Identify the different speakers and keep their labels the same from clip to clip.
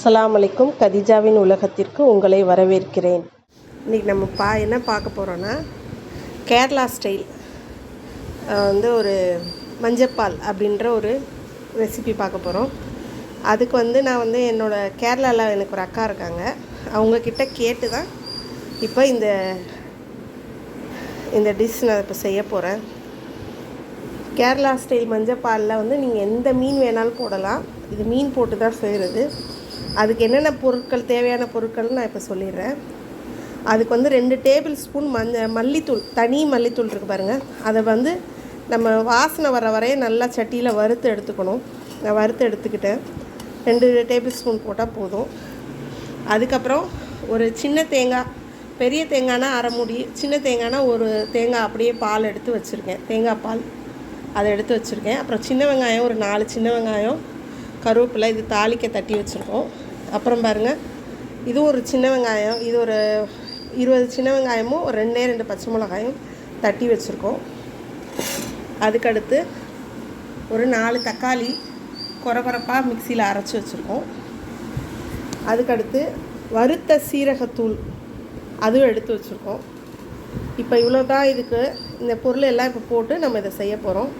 Speaker 1: அஸ்லாம் அலைக்கும். கதிஜாவின் உலகத்திற்கு உங்களை வரவேற்கிறேன். இன்றைக்கி நம்ம பா என்ன பார்க்க போகிறோன்னா கேரளா ஸ்டைல் வந்து ஒரு மஞ்சப்பால் அப்படின்ற ஒரு ரெசிபி பார்க்க போகிறோம் அதுக்கு வந்து நான் வந்து என்னோடய கேரளாவில் எனக்கு ஒரு அக்கா இருக்காங்க. அவங்கக்கிட்ட கேட்டு தான் இப்போ இந்த இந்த டிஷ் நான் இப்போ செய்ய போகிறேன் கேரளா ஸ்டைல் மஞ்சப்பாலில் வந்து நீங்கள் எந்த மீன் வேணாலும் போடலாம். இது மீன் போட்டு தான் செய்கிறது அதுக்கு என்னென்ன பொருட்கள் தேவையான பொருட்கள்னு நான் இப்போ சொல்லிடுறேன். அதுக்கு வந்து ரெண்டு டேபிள் ஸ்பூன் மஞ்ச மல்லித்தூள் தனி மல்லித்தூள் இருக்குது பாருங்கள் அதை வந்து நம்ம வாசனை வர வரைய நல்லா சட்டியில் வறுத்து எடுத்துக்கணும். நான் வறுத்து எடுத்துக்கிட்டேன். ரெண்டு டேபிள் ஸ்பூன் போட்டால் போதும். அதுக்கப்புறம் ஒரு சின்ன தேங்காய் பெரிய தேங்காய்னா அரை மூடி சின்ன தேங்காய்னா ஒரு தேங்காய் அப்படியே பால் எடுத்து வச்சுருக்கேன். தேங்காய் பால் அதை எடுத்து வச்சுருக்கேன். அப்புறம் சின்ன வெங்காயம் ஒரு நாலு சின்ன வெங்காயம் கருவேப்பிலை இது தாளிக்க தட்டி வச்சுருக்கோம். அப்புறம் பாருங்கள் இது ஒரு சின்ன வெங்காயம் இது ஒரு இருபது சின்ன வெங்காயமும் ஒரு ரெண்டே ரெண்டு பச்சை மிளகாயும் தட்டி வச்சுருக்கோம். அதுக்கடுத்து ஒரு நாலு தக்காளி குறை குறைப்பாக மிக்சியில் அரைச்சி வச்சுருக்கோம். அதுக்கடுத்து வறுத்த சீரகத்தூள் அதுவும் எடுத்து வச்சுருக்கோம். இப்போ இவ்வளோ தான் இதுக்கு இந்த பொருள் எல்லாம் இப்போ போட்டு நம்ம இதை செய்ய போகிறோம்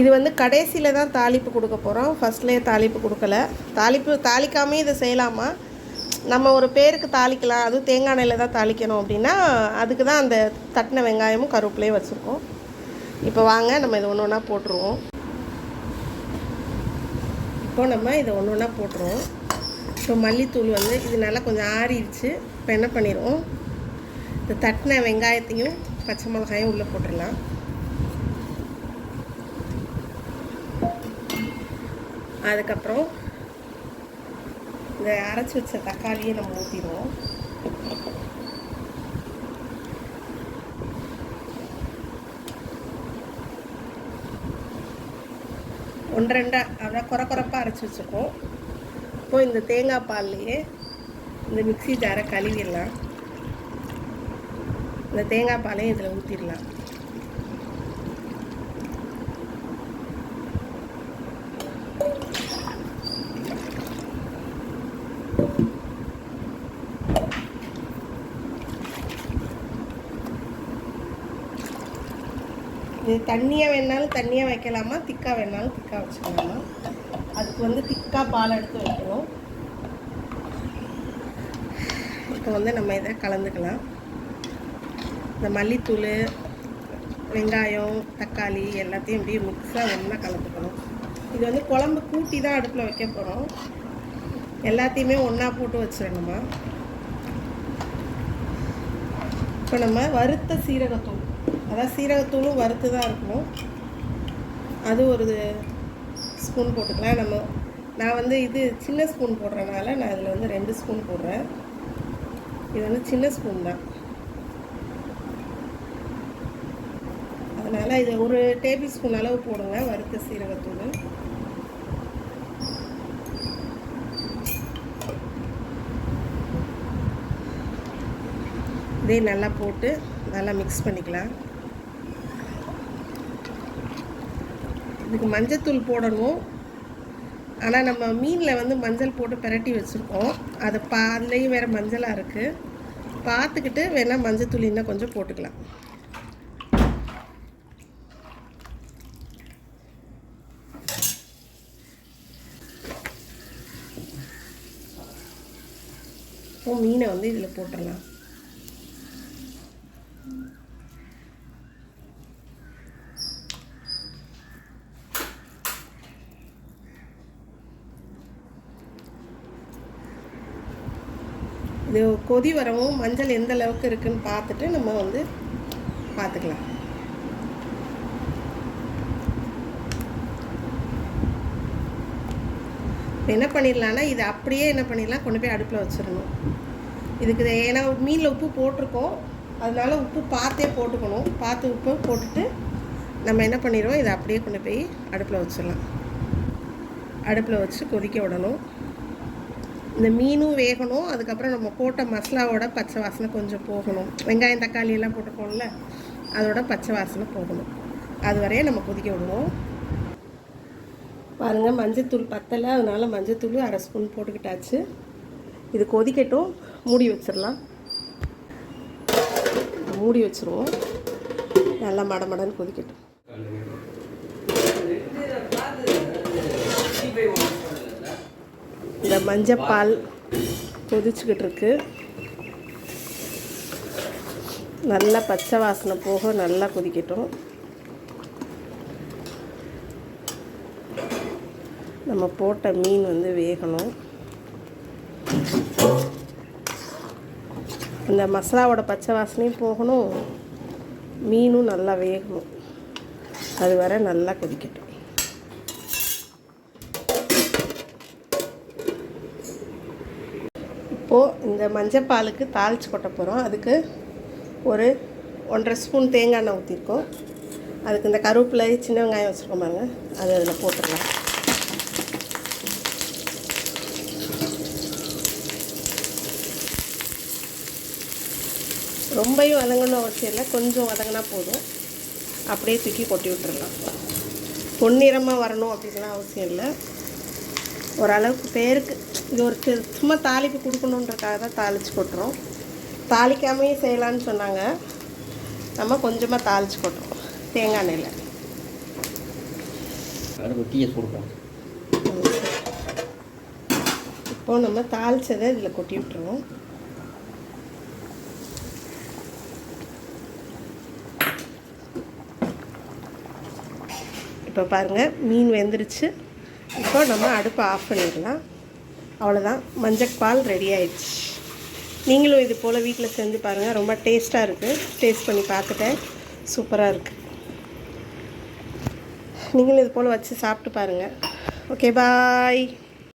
Speaker 1: இது வந்து கடைசியில் தான் தாளிப்பு கொடுக்க போகிறோம் ஃபஸ்ட்லேயே தாளிப்பு கொடுக்கல. தாளிப்பு தாளிக்காமே இதை செய்யலாமா? நம்ம ஒரு பேருக்கு தாளிக்கலாம். அதுவும் தேங்காய் எண்ணெயில் தான் தாளிக்கணும் அப்படின்னா அதுக்கு தான் அந்த தட்டின வெங்காயமும் கருவேப்பிலையும் வச்சுருக்கோம். இப்போ வாங்க நம்ம இதை ஒன்று ஒன்றா போட்டுருவோம். இப்போ நம்ம இதை ஒன்று ஒன்றா போட்டுருவோம். இப்போ மல்லித்தூள் வந்து இது நல்லா கொஞ்சம் ஆறிடுச்சு. இப்போ என்ன பண்ணிடுவோம்? இந்த தட்டின வெங்காயத்தையும் பச்சை மிளகாயும் உள்ளே போட்டுடலாம். அதுக்கப்புறம் இந்த அரைச்சி வச்ச தக்காளியை நம்ம ஊற்றிடுவோம் ஒன்று ரெண்டாக அதான் குறை குறைப்பாக அரைச்சி வச்சுருக்கோம். இப்போ இந்த தேங்காய் பால்லையே இந்த மிக்சி ஜாரை கழுவிடலாம். இந்த தேங்காய் பாலையும் இதில் ஊற்றிடலாம் இது தண்ணியாக வேணாலும் தண்ணியாக வைக்கலாமா? திக்காக வேணாலும் திக்காக வச்சுக்கலாமா? அதுக்கு வந்து திக்காக பால் எடுத்து வைக்கணும் இப்போ வந்து நம்ம இதை கலந்துக்கலாம். இந்த மல்லித்தூள் வெங்காயம் தக்காளி எல்லாத்தையும் அப்படியே மிக்ஸாக ஒன்றா கலந்துக்கணும். இது வந்து குழம்பு கூட்டி தான் அடுப்பில் வைக்க போகிறோம் எல்லாத்தையுமே ஒன்றா போட்டு வச்சிடணுமா? இப்போ நம்ம வறுத்த சீரகத்தூள். அதான் சீரகத்தூளும் வறுத்து தான் இருக்கும் அது ஒரு ஸ்பூன் போட்டுக்கலாம். நம்ம நான் வந்து இது சின்ன ஸ்பூன் போடுறதுனால நான் இதில் வந்து ரெண்டு ஸ்பூன் போடுறேன். இது வந்து சின்ன ஸ்பூன் தான். அதனால் இது ஒரு டேபிள் ஸ்பூன் அளவு போடுங்க வறுத்த சீரகத்தூள். இதே நல்லா போட்டு நல்லா மிக்ஸ் பண்ணிக்கலாம். இதுக்கு மஞ்சத்தூள் போடணும். ஆனால் நம்ம மீனில் வந்து மஞ்சள் போட்டு பிரட்டி வச்சுருக்கோம். அது பா அதுலேயும் வேறு மஞ்சளாக இருக்குது பார்த்துக்கிட்டு வேணால் மஞ்சத்தூள் இன்னும் கொஞ்சம் போட்டுக்கலாம். இப்போ மீனை வந்து இதில் போட்டுடலாம். இது கொதி வரவும் மஞ்சள் எந்த அளவுக்கு இருக்குன்னு பார்த்துட்டு நம்ம வந்து பார்த்துக்கலாம். என்ன பண்ணிடலான்னா இது அப்படியே என்ன பண்ணிடலாம் கொண்டு போய் அடுப்பில் வச்சிடணும். இதுக்கு ஏன்னா மீனில் உப்பு போட்டிருக்கோம். அதனால உப்பு பார்த்தே போட்டுக்கணும். பார்த்து உப்பு போட்டுட்டு நம்ம என்ன பண்ணிடுவோம் இதை அப்படியே கொண்டு போய் அடுப்பில் வச்சிடலாம். அடுப்பில் வச்சு கொதிக்க விடணும். இந்த மீனும் வேகணும் அதுக்கப்புறம் நம்ம போட்ட மசாலாவோட பச்சை வாசனை கொஞ்சம் போகணும் வெங்காயம் தக்காளி எல்லாம் போட்டுக்கோம்ல அதோட பச்சை வாசனை போகணும் அது நம்ம கொதிக்க விடுவோம் பாருங்கள் மஞ்சத்தூள் பத்தலை அதனால் மஞ்சத்தூள் அரை ஸ்பூன் போட்டுக்கிட்டாச்சு இது கொதிக்கட்டும் மூடி வச்சிடலாம் மூடி வச்சுருவோம் நல்லா மடமடன்னு கொதிக்கட்டும் இந்த மஞ்சப்பால் கொதிச்சுக்கிட்டு இருக்கு. நல்லா பச்சை வாசனை போக நல்லா கொதிக்கட்டும். நம்ம போட்ட மீன் வந்து வேகணும். இந்த மசாலாவோட பச்சை வாசனையும் போகணும். மீனும் நல்லா வேகணும். அது வரை நல்லா கொதிக்கட்டும். இப்போது இந்த மஞ்சப்பாலுக்கு தாளித்து கொட்ட போகிறோம் அதுக்கு ஒரு ஒன்றரை ஸ்பூன் தேங்காய் எண்ணெய் ஊற்றிருக்கோம் அதுக்கு இந்த கருவேப்பிலை சின்ன வெங்காயம் வச்சுருக்கோம் பாருங்க. அது அதில் போட்டுடலாம். ரொம்பையும் வதங்கணும் அவசியம் இல்லை. கொஞ்சம் வதங்கினா போதும். அப்படியே தூக்கி கொட்டி விட்டுறலாம். பொன்னிறமாக வரணும் அப்படின்லாம் அவசியம் இல்லை. ஓரளவுக்கு பேருக்கு இது ஒரு சும்மா தாளிப்பு கொடுக்கணுன்றக்காக தான் தாளித்து கொட்டுறோம். தாளிக்காமையே செய்யலான்னு சொன்னாங்க. நம்ம கொஞ்சமாக தாளித்து கொட்டுறோம் தேங்காய் எண்ணெயில். இப்போது நம்ம தாளிச்சதை இதில் கொட்டி விட்டுருவோம். இப்போ பாருங்கள் மீன் வெந்துருச்சு. இப்போ நம்ம அடுப்பை ஆஃப் பண்ணிடலாம். அவ்வளோதான் மஞ்சப்பால் ரெடி ஆயிடுச்சு. நீங்களும் இது போல் வீட்டில் செஞ்சு பாருங்கள் ரொம்ப டேஸ்ட்டாக இருக்குது டேஸ்ட் பண்ணி பார்த்துட்டேன். சூப்பராக இருக்குது நீங்களும் இது போல் வச்சு சாப்பிட்டு பாருங்கள் ஓகே பாய்